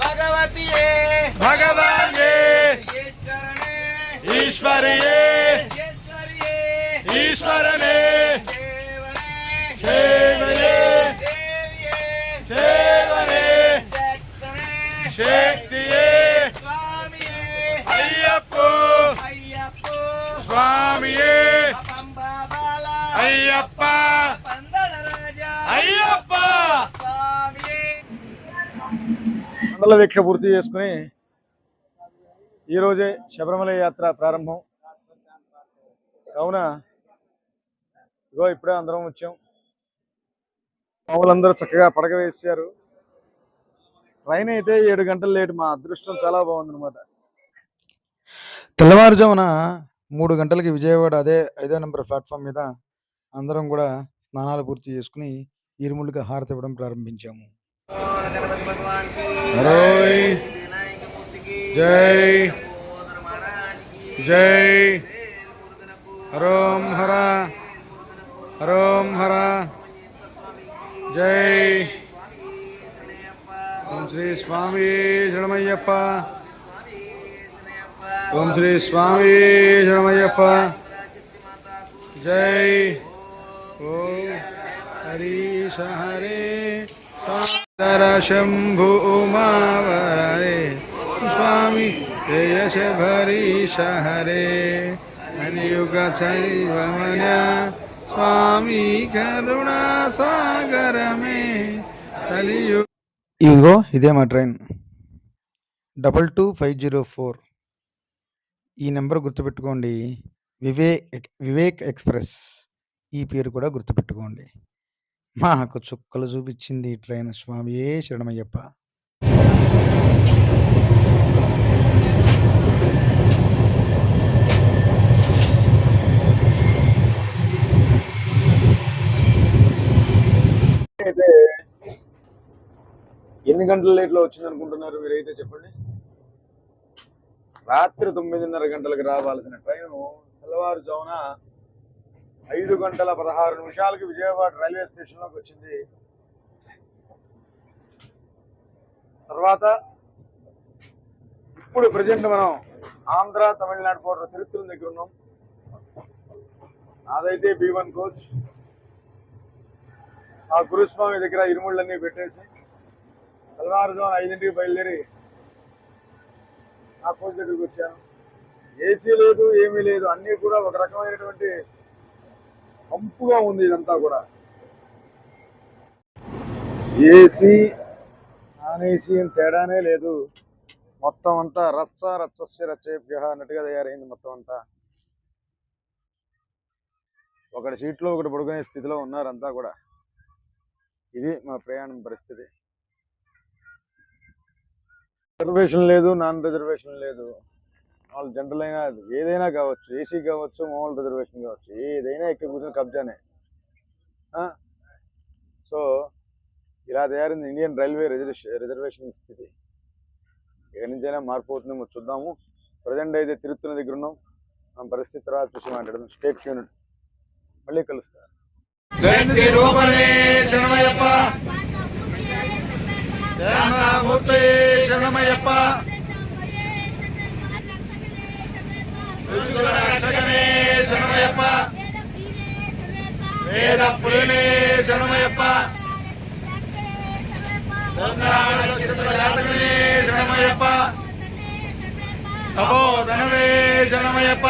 பகவதியே பகவானே ஈஸ்வரியே ஈஸ்வரனே சேவையே சேவரே சக்தியே ஐயப்போ சுவாமியே ஐயப்பா మండల దీక్ష పూర్తి చేసుకుని ఈరోజే శబరిమల యాత్ర ప్రారంభం. కావున ఇగో ఇప్పుడే అందరం వచ్చాం. మామూలందరూ చక్కగా పడగ వేసారు ట్రైన్ అయితే ఏడు గంటలు లేట్ మా అదృష్టం చాలా బాగుందన్నమాట. తెల్లవారుజామున మూడు గంటలకి విజయవాడ అదే ఐదో నెంబర్ ప్లాట్ఫామ్ మీద అందరం కూడా స్నానాలు పూర్తి చేసుకుని ఇరుముళ్ళకి హారతి ఇవ్వడం ప్రారంభించాము. जय। जय। हरोम हरा। हरोम हरा। जय। ओम श्री स्वामी शरणमय्यप्पा। ओम श्री स्वामी शरणमय्यप्पा। जय। ओ। हरी हरे। స్వామి శరణమయ్యప్ప ఓం శ్రీ స్వామి శరణమయ్యప్ప స్వామి భరీశ హరే స్వామి కరుణా సాగరమే కలియు ఇదిగో ఇదే మా train. Double two five zero four. ఈ నెంబర్ గుర్తుపెట్టుకోండి. వివేక్ వివేక్ ఎక్స్ప్రెస్. ఈ పేరు కూడా గుర్తుపెట్టుకోండి. మాకు చుక్కలు చూపించింది ఈ ట్రైన్. స్వామియే శరణమయ్యప్ప. అయితే ఎన్ని గంటల లేట్లో వచ్చింది అనుకుంటున్నారు మీరైతే చెప్పండి? రాత్రి తొమ్మిదిన్నర గంటలకు రావాల్సిన ట్రైను తెల్లవారుజామున ఐదు గంటల పదహారు నిమిషాలకి విజయవాడ రైల్వే స్టేషన్లోకి వచ్చింది. తర్వాత ఇప్పుడు ప్రజెంట్ మనం ఆంధ్ర తమిళనాడు బోర్డర్ తిరుత్తల దగ్గర ఉన్నాం. నాదైతే బి వన్ కోచ్. ఆ గురుస్వామి దగ్గర ఇరుముళ్ళన్నీ పెట్టేసి తెల్లవారుజామున ఐదింటికి బయలుదేరి ఆ కోచ్ దగ్గరికి వచ్చాను. ఏసీ లేదు ఏమీ లేదు అన్నీ కూడా ఒక రకమైనటువంటి పంపుగా ఉంది ఇదంతా కూడా. ఏసీ నాన్ ఏసీ అని తేడానే లేదు. మొత్తం అంతా రచ్చ రచ్చస్య రచ్చేభ్య అన్నట్టుగా తయారైంది మొత్తం అంతా. ఒకటి సీట్లో ఒకటి పడుకునే స్థితిలో ఉన్నారు అంతా కూడా. ఇది మా ప్రయాణం పరిస్థితి. రిజర్వేషన్ లేదు నాన్ రిజర్వేషన్ లేదు. వాళ్ళు జనరల్ అయినా ఏదైనా కావచ్చు ఏసీ కావచ్చు మామూలు రిజర్వేషన్ కావచ్చు ఏదైనా ఎక్కి కూర్చొని కబ్జానే. సో ఇలా తయారైంది ఇండియన్ రైల్వే రిజర్వేషన్ రిజర్వేషన్ స్థితి. ఎక్కడి నుంచైనా మార్పు అవుతుందేమో చూద్దాము. ప్రజెంట్ అయితే తిరుగుతున్న దగ్గర ఉన్నాం మన పరిస్థితి తర్వాత చూసి మాట్లాడదాం. స్టేట్ యూనిట్ మళ్ళీ కలుస్తారు శక్తి రూపనే శరణమయ్యప్ప. వేద పురినే శరణమయ్యప్ప. జాతకనే శరణమయ్యప్ప. తపోధనవే శరణమయ్యప్ప.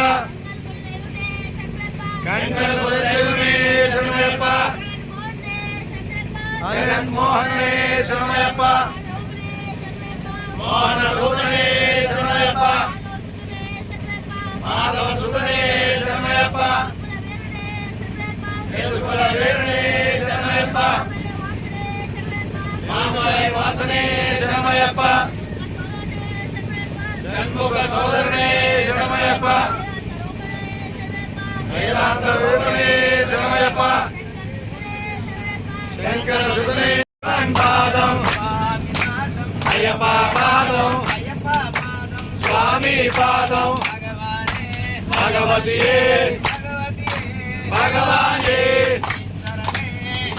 కంకణపురదేవునే శరణమయ్యప్ప. జగన్మోహనే శరణమయ్యప్ప. మోహన రూపనే శరణమయ్యప్ప మాధవ సుతనే శరణమయ్యప్ప ఎదుకుల వీరునే శరణమయ్యప్ప మామలై వాసనే శరణమయ్యప్ప. షణ్ముఖ సోదరునే శరణమయ్యప్ప. వేదాంత రూపనే శరణమయ్యప్ప. శంకర సుతనే పాదం. అయ్యప్ప పాదం. స్వామి పాదం. భగవానే భగవతియే. భగవతియే భగవానే.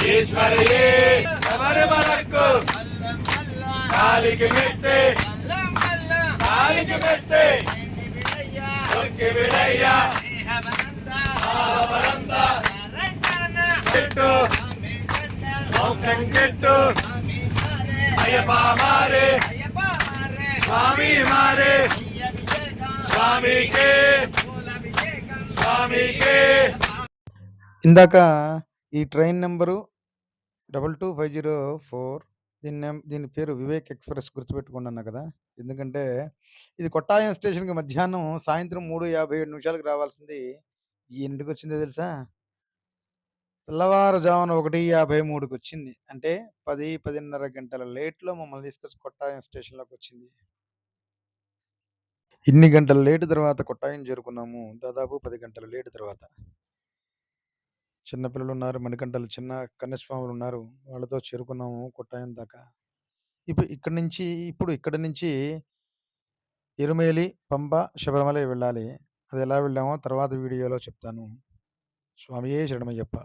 ఈశ్వరనే ఈశ్వరియే. శబరిమలకు కాలికి మెట్టే కాలికి మెట్టే ఒక్కి విడయ్యా. చెట్టు స్వామి మోక్షం చెట్టు మారే. అయ్యప్ప మారే. అయ్యప్ప మారే. స్వామి మారే. అభిషేకం స్వామికే. స్వామికే. ఇందాక ఈ train number double two five zero four దీని దీని పేరు వివేక్ ఎక్స్ప్రెస్ గుర్తుపెట్టుకున్నాను కదా! ఎందుకంటే ఇది కొట్టాయం స్టేషన్కి మధ్యాహ్నం సాయంత్రం మూడు యాభై ఏడు నిమిషాలకు రావాల్సింది. ఎన్నింటికి వచ్చిందో తెలుసా? తెల్లవారుజామున ఒకటి యాభై మూడుకి వచ్చింది అంటే పది పదిన్నర గంటల లేట్లో మమ్మల్ని తీసుకొచ్చి కొట్టాయం స్టేషన్లోకి వచ్చింది ఇన్ని గంటల లేటు తర్వాత కొట్టాయం చేరుకున్నాము. దాదాపు పది గంటల లేటు తర్వాత. చిన్నపిల్లలు ఉన్నారు మణికంటలు చిన్న కన్యస్వాములు ఉన్నారు వాళ్ళతో చేరుకున్నాము కొట్టాయం దాకా. ఇప్పుడు ఇక్కడి నుంచి ఇప్పుడు ఇక్కడి నుంచి ఎరుమేలి పంబ శబరిమల వెళ్ళాలి. అది ఎలా వెళ్ళామో తర్వాత వీడియోలో చెప్తాను. స్వామియే శరణమయ్యప్ప.